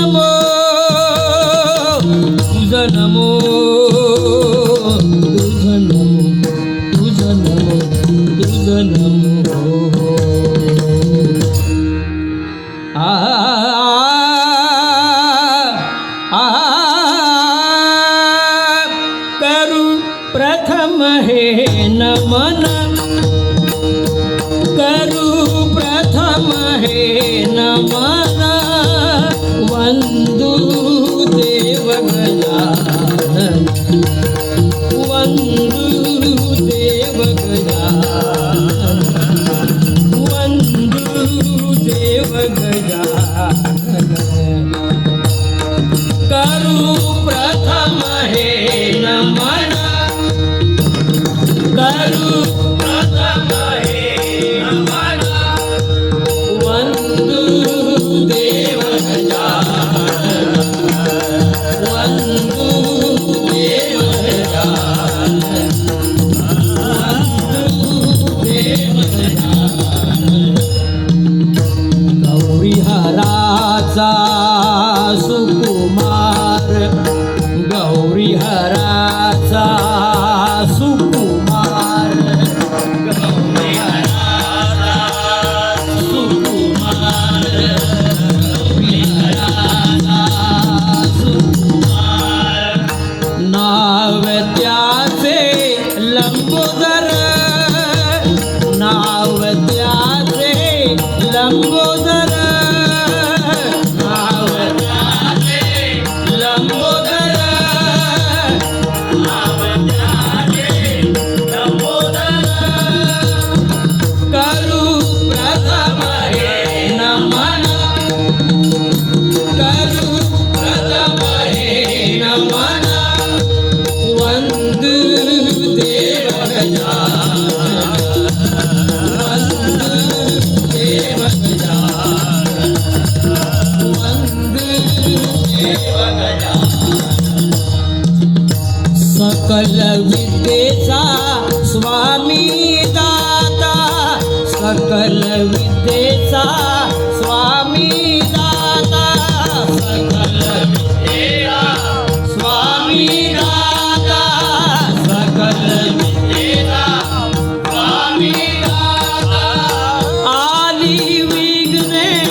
amor. वगयावगया वन्दगया प्रथम हे नमू गजानन सुकुमार गौरी सुकुमार गौरी सुकुमार सुकुमार. नाव त्या सकल विद्येचा स्वामी दाता. सकल विद्येचा स्वामी दाता. सकल विद्येचा स्वामी दाता. सकल विद्येचा स्वामी दाता. आली विघ्ने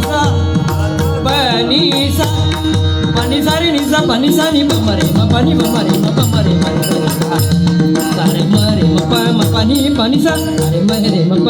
सारे म पनी सा पनी सा पनी सारे नि सा पनी सा नि पमरे म पनी पमरे म पमरे म रे सा सारे म रे म प म पनी पनी सा सारे म रे म प